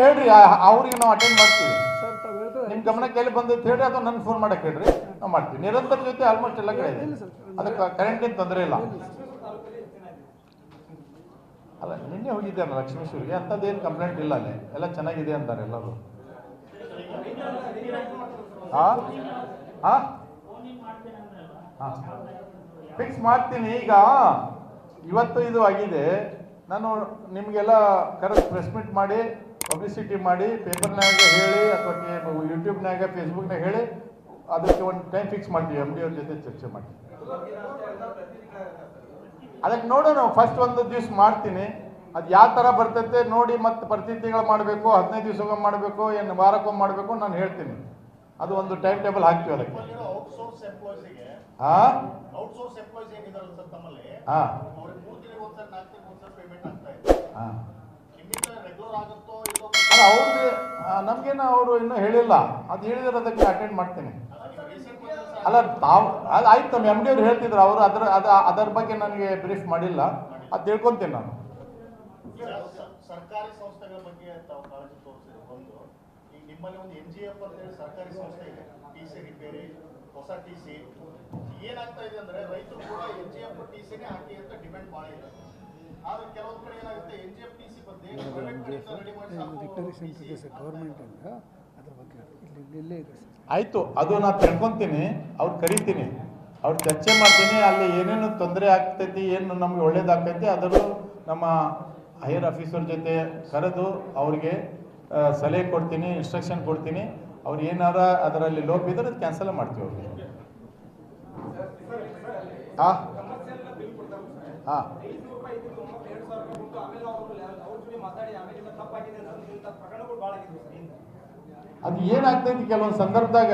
ಹೇಳ್ರಿ ಆ- ಅವ್ರಿಗೆ ನಾವು ಅಟೆಂಡ್ ಮಾಡ್ತೀವಿ. ಸರ್ ತಾವು ಹೇಳ್ತದೆ ನಿಮ್ ಗಮನಕ್ಕೆ ಎಲ್ಲಿ ಬಂದೈತೆ ಹೇಳ್ರಿ ಅದು ನನ್ ಫೋನ್ ಮಾಡಕ್ಕೆ ಹೇಳ್ರಿ. ನಾವು ಮಾಡ್ತೀವಿ. ನಿರಂತರ ಜೊತೆ ಆಲ್ಮೋಸ್ಟ್ ಎಲ್ಲ ಕಡೆ ಇದೆ. ಅದಕ್ಕೆ ಕರೆಂಟಿನ ತೊಂದರೆ ಇಲ್ಲ. ಅಲ್ಲ ನಿನ್ನೆ ಹೋಗಿದ್ದೆ ನಾನು ಲಕ್ಷ್ಮೇಶ್ವರಿಗೆ. ಅಂಥದ್ದೇನು ಕಂಪ್ಲೇಂಟ್ ಇಲ್ಲ ಅಲ್ಲಿ. ಎಲ್ಲ ಚೆನ್ನಾಗಿದೆ ಅಂತಾರೆ ಎಲ್ಲರೂ. ಹಾ ಹಾ. ಫಿಕ್ಸ್ ಮಾಡ್ತೀನಿ ಈಗ. ಇವತ್ತು ಇದು ಆಗಿದೆ. ನಾನು ನಿಮಗೆಲ್ಲ ಕರೆಕ್ಟ್ ಪ್ರೆಸ್ ಮೀಟ್ ಮಾಡಿ ಪಬ್ಲಿಸಿಟಿ ಮಾಡಿ ಪೇಪರ್ನಾಗ ಹೇಳಿ ಅಥವಾ ಯೂಟ್ಯೂಬ್ನಾಗ ಫೇಸ್ಬುಕ್ನಾಗ ಹೇಳಿ ಅದಕ್ಕೆ ಒಂದು ಟೈಮ್ ಫಿಕ್ಸ್ ಮಾಡ್ತೀವಿ ಎಂ ಡಿ ಅವ್ರ ಜೊತೆ ಚರ್ಚೆ ಮಾಡಿ ಅದಕ್ಕೆ ನೋಡೋಣ ಫಸ್ಟ್ ಒಂದು ದಿವ್ಸ ಮಾಡ್ತೀನಿ. ಅದು ಯಾವ ಥರ ಬರ್ತೈತೆ ನೋಡಿ ಮತ್ತೆ ಪ್ರತಿ ತಿಂಗಳು ಮಾಡಬೇಕು ಹದಿನೈದು ದಿವ್ಸಕ್ಕೊಮ್ಮೆ ಮಾಡಬೇಕು ಏನು ವಾರಕ್ಕೊಮ್ಮೆ ಮಾಡಬೇಕು ನಾನು ಹೇಳ್ತೀನಿ. ಅದು ಒಂದು ಟೈಮ್ ಟೇಬಲ್ ಹಾಕ್ತೀವಿ ಅದಕ್ಕೆ. ಹಾಂ? ಹಾ. ಅವ್ರಿಗೆ ನಮಗೇನು ಅವರು ಇನ್ನೂ ಹೇಳಿಲ್ಲ. ಅದು ಹೇಳಿದ್ರೆ ಅದಕ್ಕೆ ಅಟೆಂಡ್ ಮಾಡ್ತೇನೆ. ಅಲ್ಲ ತಾವು ಅದು ಆಯ್ತು ನಮ್ಮ ಎಂ ಡಿ ಅವ್ರು ಹೇಳ್ತಿದ್ರು. ಅವರು ಅದರ ಅದ ಅದರ ಬಗ್ಗೆ ನನಗೆ ಬ್ರೀಫ್ ಮಾಡಿಲ್ಲ. ಅದು ತಿಳ್ಕೊಂತೀನಿ ನಾನು. ಸರ್ಕಾರಿ ಸಂಸ್ಥೆಗಳ ಬಗ್ಗೆ ತಾವು ಕಾಳಜಿ ತೋರಿಸಿದ್ರು. ಒಂದು ಈಗ ನಿಮ್ಮಲ್ಲಿ ಒಂದು ಎನ್ ಜಿ ಎಫ್ ಅಂತ ಹೇಳಿ ಸರ್ಕಾರಿ ಸಂಸ್ಥೆ ಇದೆ. ಟಿ ಸಿ ರಿಪೇರಿ ಹೊಸ ಟಿ ಸಿ ಏನಾಗ್ತಾ ಇದೆ ಅಂದ್ರೆ ರೈತರು ಕೂಡ ಎನ್ ಜಿ ಎಫ್ ಟಿ ಸಿನೇ ಹಾಕಿ ಅಂತ ಡಿಮ್ಯಾಂಡ್ ಮಾಡಿದ್ದಾರೆ ಸರ್ ಗೌರ್ಮೆಂಟಿಂದ ಅದ್ರ ಬಗ್ಗೆ ಇಲ್ಲಿ ಇಲ್ಲಿ- ಇಲ್ಲೇ ಇದೆ ಸರ್. ಆಯ್ತು ಅದು ನಾನು ತಿಳ್ಕೊಂತೀನಿ ಅವ್ರು ಕರಿತೀನಿ. ಅವ್ರು ಚರ್ಚೆ ಮಾಡ್ತೀನಿ ಅಲ್ಲಿ ಏನೇನು ತೊಂದರೆ ಆಗ್ತೈತಿ ಏನು ನಮ್ಗೆ ಒಳ್ಳೇದಾಗ್ತೈತಿ ಅದನ್ನು ನಮ್ಮ ಹೈಯರ್ ಆಫೀಸರ್ ಜೊತೆ ಕರೆದು ಅವ್ರಿಗೆ ಸಲಹೆ ಕೊಡ್ತೀನಿ ಇನ್ಸ್ಟ್ರಕ್ಷನ್ ಕೊಡ್ತೀನಿ. ಅವ್ರು ಏನಾರ ಅದರಲ್ಲಿ ಲೋಪ ಇದ್ರೆ ಅದು ಕ್ಯಾನ್ಸಲ್ ಮಾಡ್ತೀವಿ ಅವ್ರಿಗೆ ಹಾಂ ಹಾಂ. ಅದು ಏನಾಗ್ತೈತಿ ಕೆಲವೊಂದು ಸಂದರ್ಭದಾಗ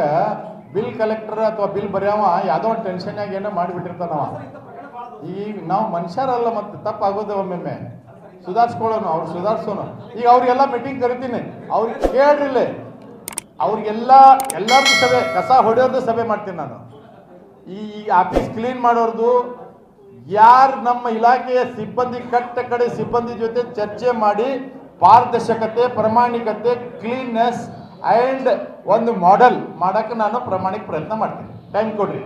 ಬಿಲ್ ಕಲೆಕ್ಟರ್ ಅಥವಾ ಬಿಲ್ ಬರೆಯವ ಯಾವುದೋ ಒಂದು ಟೆನ್ಷನ್ಯಾಗ ಏನೋ ಮಾಡಿಬಿಟ್ಟಿರ್ತಾನವ. ಈಗ ನಾವು ಮನುಷ್ಯರಲ್ಲ ಮತ್ತೆ ತಪ್ಪಾಗೋದು ಒಮ್ಮೊಮ್ಮೆ. ಸುಧಾರಿಸ್ಕೊಳ್ಳೋನು, ಅವ್ರು ಸುಧಾರಿಸೋನು. ಈಗ ಅವ್ರಿಗೆಲ್ಲ ಮೀಟಿಂಗ್ ಕರಿತೀನಿ. ಅವ್ರಿಗೆ ಕೇಳ್ರಿಲ್ಲ. ಅವ್ರಿಗೆಲ್ಲ ಎಲ್ಲರದ್ದು ಸಭೆ, ಕಸ ಹೊಡೆಯೋದು ಸಭೆ ಮಾಡ್ತೀನಿ ನಾನು. ಈ ಆಫೀಸ್ ಕ್ಲೀನ್ ಮಾಡೋರ್ದು ಯಾರು ನಮ್ಮ ಇಲಾಖೆಯ ಸಿಬ್ಬಂದಿ, ಕಟ್ಟ ಕಡೆ ಸಿಬ್ಬಂದಿ ಜೊತೆ ಚರ್ಚೆ ಮಾಡಿ ಪಾರದರ್ಶಕತೆ, ಪ್ರಾಮಾಣಿಕತೆ ಕ್ಲೀನ್ನೆಸ್ ಆ್ಯಂಡ್ ಒಂದು ಮಾಡೆಲ್ ಮಾಡೋಕ್ಕೆ ನಾನು ಪ್ರಾಮಾಣಿಕ ಪ್ರಯತ್ನ ಮಾಡ್ತೀನಿ. ಟೈಮ್ ಕೊಡ್ರಿ.